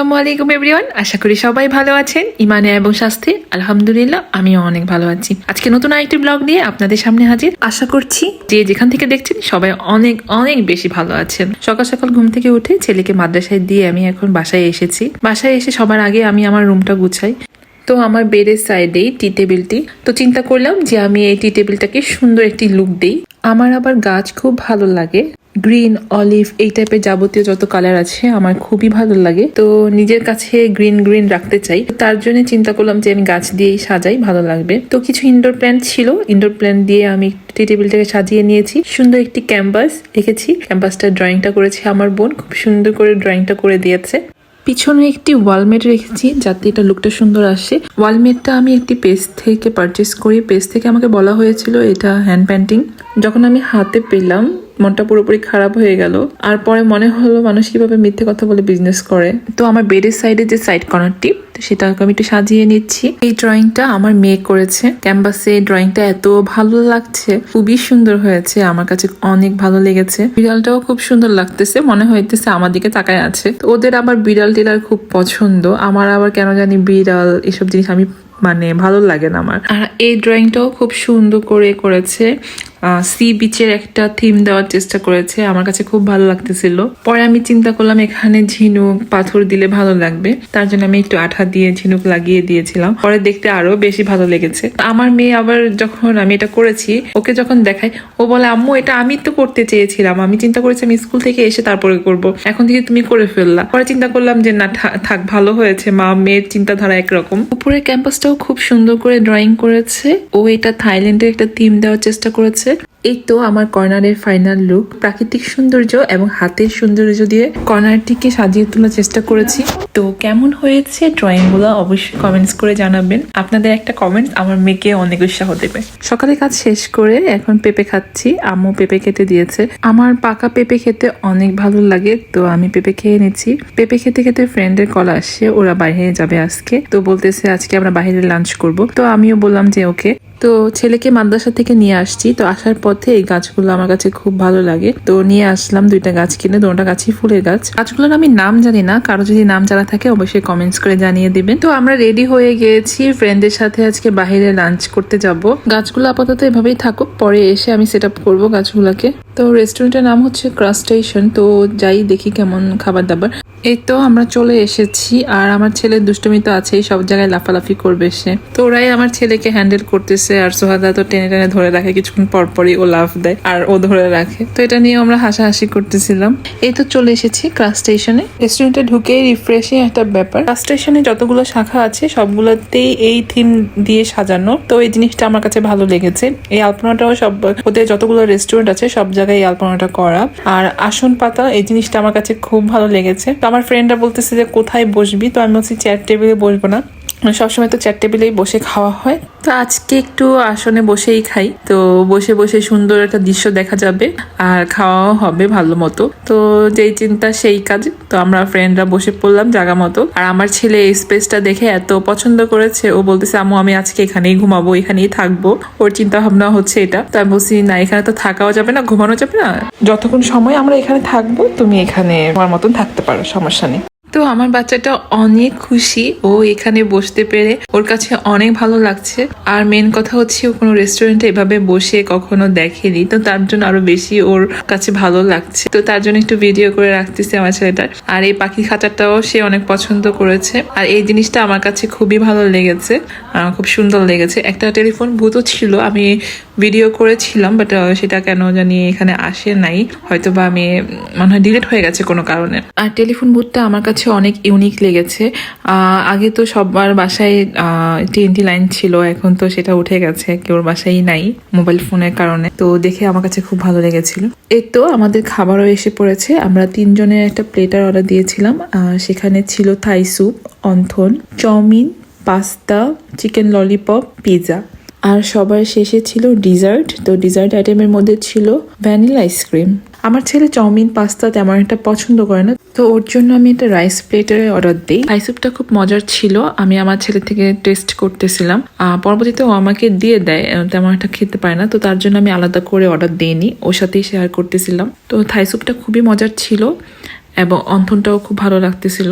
আসসালামু আলাইকুম এভরিওয়ান আশা করি সবাই ভালো আছেন। ইমানে এবং স্বাস্থ্যে আলহামদুলিল্লাহ, আমিও অনেক ভালো আছি। আজকে নতুন আরেকটি ব্লগ নিয়ে আপনাদের সামনে হাজির। আশা করছি যে যেখান থেকে দেখছেন, সবাই অনেক অনেক বেশি ভালো আছেন। সকাল সকাল ঘুম থেকে উঠে ছেলেকে মাদ্রাসায় দিয়ে আমি এখন বাসায় এসেছি। বাসায় এসে সবার আগে আমি আমার রুমটা গুছাই। তো আমার বেডের সাইডেই টি টেবিলটি। তো চিন্তা করলাম যে আমি এই টি টেবিলটাকে সুন্দর একটি লুক দিই। আমার আবার গাছ খুব ভালো লাগে। গ্রিন অলিভ এই টাইপের যাবতীয় যত কালার আছে আমার খুবই ভালো লাগে। তো নিজের কাছে গ্রিন গ্রিন রাখতে চাই। তার জন্য চিন্তা করলাম যে আমি গাছ দিয়েই সাজাই, ভালো লাগবে। তো কিছু ইনডোর প্ল্যান্ট ছিল। ইনডোর প্ল্যান্ট দিয়ে আমি টি টেবিলটাকে সাজিয়ে নিয়েছি। সুন্দর একটি ক্যাম্পাস রেখেছি ক্যাম্পাসটা ড্রয়িংটা করেছে আমার বোন। খুব সুন্দর করে ড্রয়িংটা করে দিয়েছে। পিছনে একটি ওয়ালমেট রেখেছি যাতে এটা লুকটা সুন্দর আসে। ওয়ালমেটটা আমি একটি পেজ থেকে পারচেস করি। পেজ থেকে আমাকে বলা হয়েছিল এটা হ্যান্ড পেন্টিং যখন আমি হাতে পেলাম মনটা পুরোপুরি খারাপ হয়ে গেল। আর পরে মনে হলো মানুষ কীভাবে মিথ্যে কথা বলে বিজনেস করে। তো আমার বেডের সাইডে যে সাইড কর্নারটি সেটাকে আমি একটু সাজিয়ে নিচ্ছি। এই ড্রয়িংটা আমার মেয়ে করেছে। ক্যানভাসে ড্রয়িংটা এত ভালো লাগছে। খুবই সুন্দর হয়েছে। আমার কাছে অনেক ভালো লেগেছে। বিড়ালটাও খুব সুন্দর লাগতেছে। মনে হইতেছে আমার দিকে তাকায় আছে। তো ওদের আবার বিড়াল টিড়াল খুব পছন্দ। আমার আবার কেন জানি বিড়াল, এসব জিনিস আমি মানে ভালো লাগে না আমার। আর এই ড্রয়িংটাও খুব সুন্দর করে করেছে। সি বিচের একটা থিম দেওয়ার চেষ্টা করেছে। আমার কাছে খুব ভালো লাগতেছিল। পরে আমি চিন্তা করলাম, এখানে ঝিনুক পাথর দিলে ভালো লাগবে। তার জন্য আমি একটু আঠা দিয়ে ঝিনুক লাগিয়ে দিয়েছিলাম। পরে দেখতে আরও বেশি ভালো লেগেছে। আমার মেয়ে আবার যখন আমি এটা করেছি, ওকে যখন দেখাই, ও বলে, আম্মু, এটা আমি তো করতে চেয়েছিলাম। আমি চিন্তা করেছি আমি স্কুল থেকে এসে তারপরে করব। এখন থেকে তুমি করে ফেললা। পরে চিন্তা করলাম যে, না থাক, ভালো হয়েছে। মা, মেয়ের চিন্তাধারা একরকম। উপরের ক্যাম্পাসটাও খুব সুন্দর করে ড্রয়িং করেছে। ও এটা থাইল্যান্ডের একটা থিম দেওয়ার চেষ্টা করেছে। এই তো আমার কর্নারের ফাইনাল লুক প্রাকৃতিক সৌন্দর্য এবং হাতের সৌন্দর্য দিয়ে কর্নারটিকে সাজিয়ে তোলার চেষ্টা করেছি। তো কেমন হয়েছে ড্রয়িংগুলো অবশ্যই কমেন্টস করে জানাবেন। আপনাদের একটা কমেন্ট আমার মেয়েকে অনেক উৎসাহ দেবে। সকালে কাজ শেষ করে এখন পেঁপে খাচ্ছি। আম্মু পেঁপে খেতে দিয়েছে। আমার পাকা পেঁপে খেতে অনেক ভালো লাগে, তো আমি পেঁপে খেয়ে নিচ্ছি। পেঁপে খেতে খেতে ফ্রেন্ডের কল আসছে ওরা বাইরে যাবে আজকে। তো বলতেছে, আজকে আমরা বাইরে লাঞ্চ করব। তো আমিও বললাম যে, ওকে। তো ছেলেকে মাদ্রাসা থেকে নিয়ে আসছি। তো আসার পথে এই গাছগুলো আমার কাছে খুব ভালো লাগে। তো নিয়ে আসলাম দুইটা গাছ কিনে দুটা গাছই ফুলের গাছ। গাছগুলোর আমি নাম জানি না, কারও যদি নাম জানা থাকে অবশ্যই কমেন্টস করে জানিয়ে দিবেন। তো আমরা রেডি হয়ে গিয়েছি ফ্রেন্ডের সাথে আজকে বাইরে লাঞ্চ করতে যাব। গাছগুলো আপাতত এভাবেই থাকুক, পরে এসে আমি সেট আপ করব গাছগুলোকে। তো রেস্টুরেন্টের নাম হচ্ছে ক্রাস স্টেশন তো যাই দেখি কেমন খাবার দাবার এই তো আমরা চলে এসেছি, আর আমার ছেলের দুষ্টুমি তো আছেই, সব জায়গায় লাফালাফি করবে সে। তো ওরাই আমার ছেলেকে হ্যান্ডেল করতেছে। আর সোহাদা তো টেনে টেনে ধরে রাখে, কিছুক্ষণ পর পরই ও লাফ দেয় আর ও ধরে রাখে। তো এটা নিয়ে আমরা হাসাহাসি করতেছিলাম। এই তো চলে এসেছি ক্লাস স্টেশনে। রেস্টুরেন্টে ঢুকে রিফ্রেশিং একটা ব্যাপার। ক্লাস স্টেশনে যতগুলো শাখা আছে, সবগুলোতেই এই থিম দিয়ে সাজানো। তো এই জিনিসটা আমার কাছে ভালো লেগেছে। এই আলপনাটাও সব, ওদের যতগুলো রেস্টুরেন্ট আছে, সব জায়গায় এই আলপনাটা করা। আর আসন পাতা, এই জিনিসটা আমার কাছে খুব ভালো লেগেছে। তো আমার ফ্রেন্ডরা বলতেছে যে, কোথায় বসবি? তো আমি বলছি চেয়ার টেবিলে বসবো না। সবসময় তো চেয়ার টেবিলেই বসে খাওয়া হয়। তো আজকে একটু আসনে বসেই খাই। তো বসে বসে সুন্দর একটা দৃশ্য দেখা যাবে আর খাওয়াও হবে ভালো মতো। তো যেই চিন্তা সেই কাজ। তো আমরা ফ্রেন্ডরা বসে পড়লাম জাগা মতো। আর আমার ছেলে এই স্পেসটা দেখে এত পছন্দ করেছে। ও বলতেছে আমু আমি আজকে এখানেই ঘুমাবো, এখানেই থাকব। ওর চিন্তা ভাবনা হচ্ছে এটা। তো আমি বলছি, না, এখানে তো থাকাও যাবে না, ঘুমানো যাবে না। যতক্ষণ সময় আমরা এখানে থাকব, তুমি এখানে আমার মতন থাকতে পারো, সমস্যা নেই। তো আমার বাচ্চাটা অনেক খুশি ও এখানে বসতে পেরে ওর কাছে অনেক ভালো লাগছে। আর মেন কথা হচ্ছে ও কোনো রেস্টুরেন্টে এভাবে বসে কখনো দেখেনি। তো তার জন্য আরও বেশি ওর কাছে ভালো লাগছে। তো তার জন্য একটু ভিডিও করে রাখতেছি আমার ছেলেটার। আর এই পাখি খাঁচাটাও সে অনেক পছন্দ করেছে। আর এই জিনিসটা আমার কাছে খুবই ভালো লেগেছে। খুব সুন্দর লেগেছে। একটা টেলিফোন বুথও ছিল, আমি ভিডিও করেছিলাম বাট সেটা কেন জানি এখানে আসে নাই। হয়তো বা আমি মনে হয় ডিলিট হয়ে গেছে কোনো কারণে। আর টেলিফোন বুথটা আমার কাছে অনেক ইউনিক লেগেছে। আগে তো সবার বাসায় টিএনটি লাইন ছিল, এখন তো সেটা উঠে গেছে কেউ বাসায় নাই মোবাইল ফোনের কারণে। তো দেখে আমার কাছে খুব ভালো লেগেছিল। এই তো আমাদের খাবারও এসে পড়েছে। আমরা তিনজনের একটা প্লেটার অর্ডার দিয়েছিলাম। সেখানে ছিল Thai soup wonton, chow mein pasta chicken lollipop pizza আর সবার শেষে ছিল ডিজার্ট তো ডিজার্ট আইটেমের মধ্যে ছিল ভ্যানিলা আইসক্রিম আমার ছেলে চাউমিন, পাস্তা তেমন একটা পছন্দ করে না। তো ওর জন্য আমি একটা রাইস প্লেটের অর্ডার দিই। রাইস স্যুপটা খুব মজার ছিল। আমি আমার ছেলে থেকে টেস্ট করতেছিলাম। পরবর্তীতে ও আমাকে দিয়ে দেয়। তেমন একটা খেতে পারে না। তো তার জন্য আমি আলাদা করে অর্ডার দিইনি। ওর সাথেই শেয়ার করতেছিলাম। তো থাই স্যুপটা খুবই মজার ছিল এবং অন্থনটাও খুব ভালো লাগতেছিল।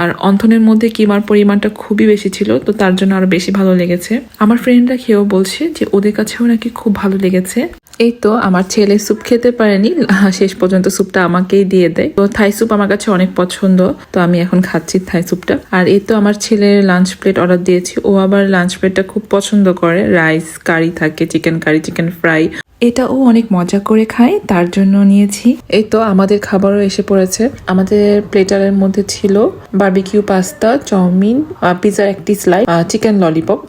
আর অন্থনের মধ্যে কিমার পরিমাণটা খুবই বেশি ছিল। তো তার জন্য আরও বেশি ভালো লেগেছে। আমার ফ্রেন্ডরা খেয়েও বলছে যে, ওদের কাছেও নাকি খুব ভালো লেগেছে। এই তো, আমার ছেলে স্যুপ খেতে পারেনি। শেষ পর্যন্ত স্যুপটা আমাকেই দিয়ে দেয়। তো থাই স্যুপ আমার কাছে অনেক পছন্দ, তো আমি এখন খাচ্ছি থাই স্যুপটা আর এই তো আমার ছেলের লাঞ্চ প্লেট অর্ডার দিয়েছি। ও আবার লাঞ্চ প্লেটটা খুব পছন্দ করে। রাইস কারি থাকে চিকেন কারি চিকেন ফ্রাই এটা ও অনেক মজা করে খায়, তার জন্য নিয়েছি। এই তো, আমাদের খাবারও এসে পড়েছে। আমাদের প্লেটারের মধ্যে ছিল বার্বিকিউ পাস্তা চাউমিন পিজার একটি স্লাইড চিকেন ললিপপ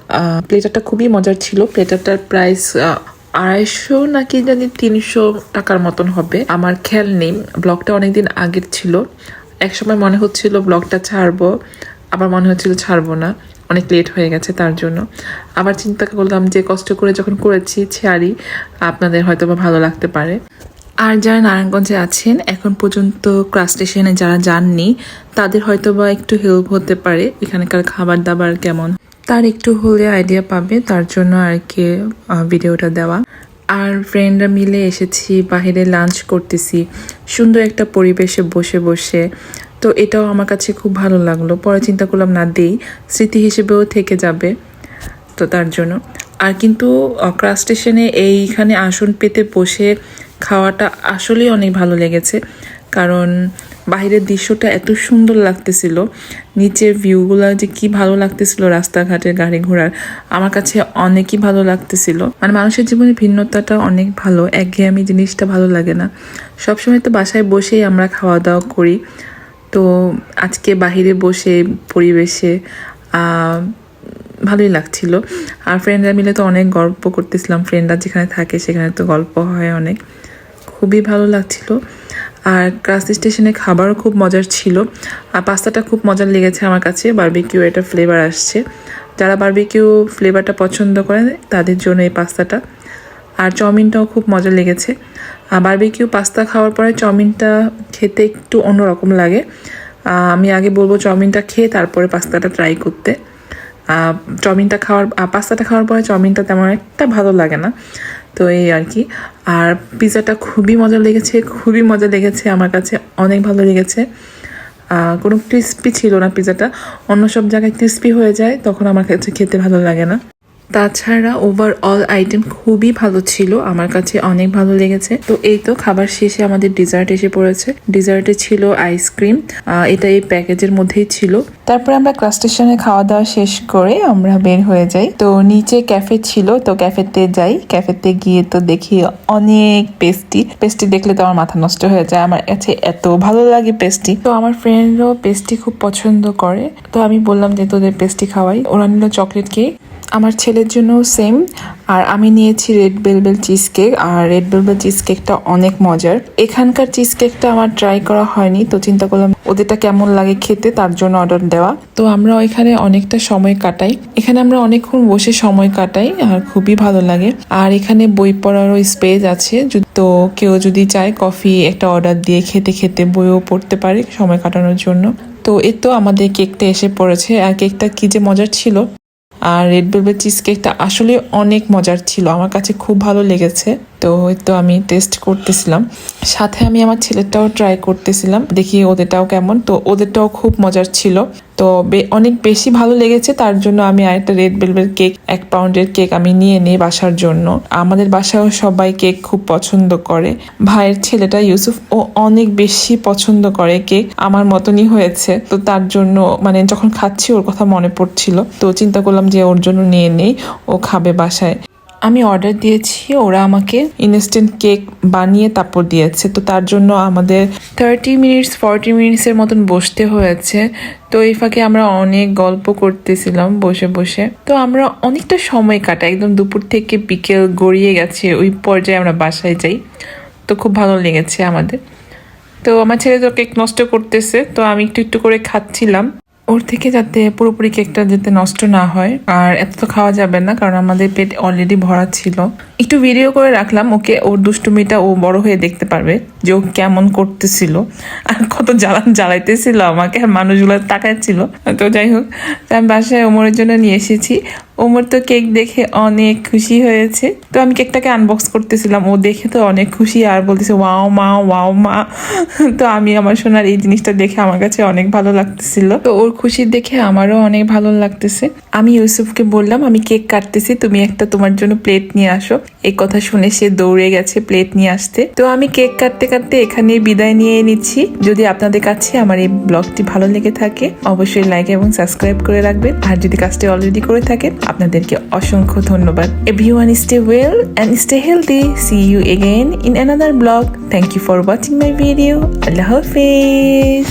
প্লেটারটা খুবই মজার ছিল। প্লেটারটার প্রাইস আড়াইশো নাকি জানি তিনশো টাকার মতন হবে। আমার খেয়াল নেই। ব্লগটা অনেকদিন আগের ছিল। একসময় মনে হচ্ছিল ব্লগটা ছাড়বো। আবার মনে হচ্ছিল ছাড়বো না। অনেক লেট হয়ে গেছে তার জন্য। আবার চিন্তা করলাম যে কষ্ট করে যখন করেছি ছাড়ি, আপনাদের হয়তো বা ভালো লাগতে পারে। আর যারা নারায়ণগঞ্জে আছেন, এখন পর্যন্ত ক্লাস স্টেশনে যারা যাননি, তাদের হয়তো বা একটু হেল্প হতে পারে। এখানকার খাবার দাবার কেমন? তার একটু হলে আইডিয়া পাবে, তার জন্য আর কি ভিডিওটা দেওয়া। আর ফ্রেন্ডরা মিলে এসেছি বাইরে লাঞ্চ করতেছি। সুন্দর একটা পরিবেশে বসে বসে। তো এটাও আমার কাছে খুব ভালো লাগল। পরে চিন্তা করলাম, না, দেই। স্মৃতি হিসেবেও থেকে যাবে, তো তার জন্য। আর কিন্তু ক্রাস স্টেশনে এইখানে আসন পেতে বসে খাওয়াটা আসলেই অনেক ভালো লেগেছে। কারণ বাইরের দৃশ্যটা এত সুন্দর লাগতেছিল, নিচের ভিউগুলো যে কি ভালো লাগতেছিল রাস্তাঘাটের গাড়ি ঘোড়ার, আমার কাছে অনেকই ভালো লাগতেছিল। মানে মানুষের জীবনে ভিন্নতাটা অনেক ভালো, একঘেয়েমি জিনিসটা ভালো লাগে না। সবসময় তো বাসায় বসেই আমরা খাওয়া দাওয়া করি। তো আজকে বাহিরে বসে, পরিবেশে ভালোই লাগছিল। আর ফ্রেন্ডরা মিলে তো অনেক গল্প করতেছিলাম। ফ্রেন্ডরা যেখানে থাকে সেখানে তো গল্প হয় অনেক। খুবই ভালো লাগছিল। আর ক্রাস স্টেশনে খাবারও খুব মজার ছিল। আর পাস্তাটা খুব মজার লেগেছে আমার কাছে। বারবিকিউ এটা ফ্লেভার আসছে। যারা বারবিকিউ ফ্লেভারটা পছন্দ করেন, তাদের জন্য এই পাস্তাটা। আর চাউমিনটাও খুব মজা লেগেছে। আর বারবিকিউ পাস্তা খাওয়ার পরে চাউমিনটা খেতে একটু অন্যরকম লাগে। আমি আগে বলব চাউমিনটা খেয়ে তারপরে পাস্তাটা ট্রাই করতে। চাউমিনটা খাওয়ার পাস্তাটা খাওয়ার পরে চাউমিনটা তেমন একটা ভালো লাগে না। তো এই আর কি। আর পিৎজাটা খুবই মজা লেগেছে, খুবই মজা লেগেছে, আমার কাছে অনেক ভালো লেগেছে। কোনো ক্রিস্পি ছিল না পিৎজাটা অন্য সব জায়গায় ক্রিস্পি হয়ে যায়, তখন আমার কাছে খেতে ভালো লাগে না। তাছাড়া ওভারঅল আইটেম খুবই ভালো ছিল, আমার কাছে অনেক ভালো লেগেছে। তো এই তো খাবার শেষে আমাদের ডিজার্ট এসে পড়েছে। ডিজার্টে ছিল আইসক্রিম এটা এই প্যাকেজের মধ্যেই ছিল। তারপর আমরা ক্লাস স্টেশনে খাওয়া দাওয়া শেষ করে আমরা বের হয়ে যাই। তো নিচে ক্যাফে ছিল, তো ক্যাফেতে যাই। ক্যাফেতে গিয়ে তো দেখি অনেক পেস্টি পেস্টি দেখলে তো আমার মাথা নষ্ট হয়ে যায়। আমার কাছে এত ভালো লাগে পেস্টি তো আমার ফ্রেন্ডরাও পেস্টি খুব পছন্দ করে। তো আমি বললাম যে, তোদের পেস্টি খাওয়াই। ওরা নিল চকলেট কেক আমার ছেলের জন্য সেম আর আমি নিয়েছি রেড বেলবেল চিজ কেক আর রেড বেলবেল চিজ কেকটা অনেক মজার। এখানকার চিজ কেকটা আমার ট্রাই করা হয়নি, তো চিন্তা করলাম ওদেরটা কেমন লাগে খেতে, তার জন্য অর্ডার দেওয়া। তো আমরা এখানে অনেকটা সময় কাটাই। এখানে আমরা অনেকক্ষণ বসে সময় কাটাই, আর খুবই ভালো লাগে। আর এখানে বই পড়ারও স্পেস আছে তো কেউ যদি চায় কফি একটা অর্ডার দিয়ে খেতে খেতে বইও পড়তে পারে সময় কাটানোর জন্য। তো এ তো আমাদের কেকটা এসে পড়েছে, আর কেকটা কি যে মজার ছিল। আর রেড ভেলভেট চিজ কেকটা আসলে অনেক মজার ছিল। আমার কাছে খুব ভালো লেগেছে। তো তো আমি টেস্ট করতেছিলাম। সাথে আমি আমার ছেলেটাও ট্রাই করতেছিলাম। দেখি ওদেরটাও কেমন। তো ওদেরটাও খুব মজার ছিল। তো অনেক বেশি ভালো লেগেছে, তার জন্য আমি আরেকটা রেড ভেলভেট কেক এক পাউন্ডের কেক আমি নিয়ে নিই বাসার জন্য। আমাদের বাসায়ও সবাই কেক খুব পছন্দ করে। ভাইয়ের ছেলেটা ইউসুফ ও অনেক বেশি পছন্দ করে কেক আমার মতনই হয়েছে। তো তার জন্য মানে যখন খাচ্ছি ওর কথা মনে পড়ছিল। তো চিন্তা করলাম যে ওর জন্য নিয়ে নেই, ও খাবে বাসায়। আমি অর্ডার দিয়েছি, ওরা আমাকে ইনস্ট্যান্ট কেক বানিয়ে তারপর দিয়েছে। তো তার জন্য আমাদের থার্টি মিনিটস ফর্টি মিনিটসের মতন বসতে হয়েছে। তো এই ফাঁকে আমরা অনেক গল্প করতেছিলাম বসে বসে। তো আমরা অনেকটা সময় কাটাই, একদম দুপুর থেকে বিকেল গড়িয়ে গেছে, ওই পর্যায়ে আমরা বাসায় যাই। তো খুব ভালো লেগেছে আমাদের। তো আমার ছেলে তো কেক নষ্ট করতেছে, তো আমি একটু একটু করে খাচ্ছিলাম। ওর থেকে যাতে পুরোপুরি কেকটা যাতে নষ্ট না হয়, আর এত তো খাওয়া যাবে না, কারণ আমাদের পেট অলরেডি ভরা ছিল। একটু ভিডিও করে রাখলাম, ওকে ওর দুষ্টুমিটা ও বড় হয়ে দেখতে পারবে যে ও কেমন করতেছিল, আর কত জ্বালান জ্বালাইতেছিল আমাকে, আর মানুষগুলো তাকাচ্ছিল। তো যাই হোক আমি বাসায় ওমরের জন্য নিয়ে এসেছি। ওমর তো কেক দেখে অনেক খুশি হয়েছে। তো আমি কেকটাকে আনবক্স করতেছিলাম। ও দেখে তো অনেক খুশি আর বলতেছে, ওয়াও মা ওয়াও মা। তো আমি আমার সোনার এই জিনিসটা দেখে আমার কাছে অনেক ভালো লাগতেছিল। তো ওর খুশি দেখে আমারও অনেক ভালো লাগতেছে। আমি ইউসুফকে বললাম, আমি কেক কাটতেছি, তুমি একটা তোমার জন্য প্লেট নিয়ে আসো। এই কথা শুনে সে দৌড়ে গেছে প্লেট নিয়ে আসতে। তো আমি কেক কাটতে কাটতে এখানে বিদায় নিয়ে নিচ্ছি। যদি আপনাদের কাছে আমার এই ব্লগটি ভালো লেগে থাকে, অবশ্যই লাইক এবং সাবস্ক্রাইব করে রাখবেন। আর যদি কাজটি অলরেডি করে থাকেন আপনাদেরকে অসংখ্য ধন্যবাদ। Everyone stay well and stay healthy see you again in another blog thank you for watching my video Allah Hafiz.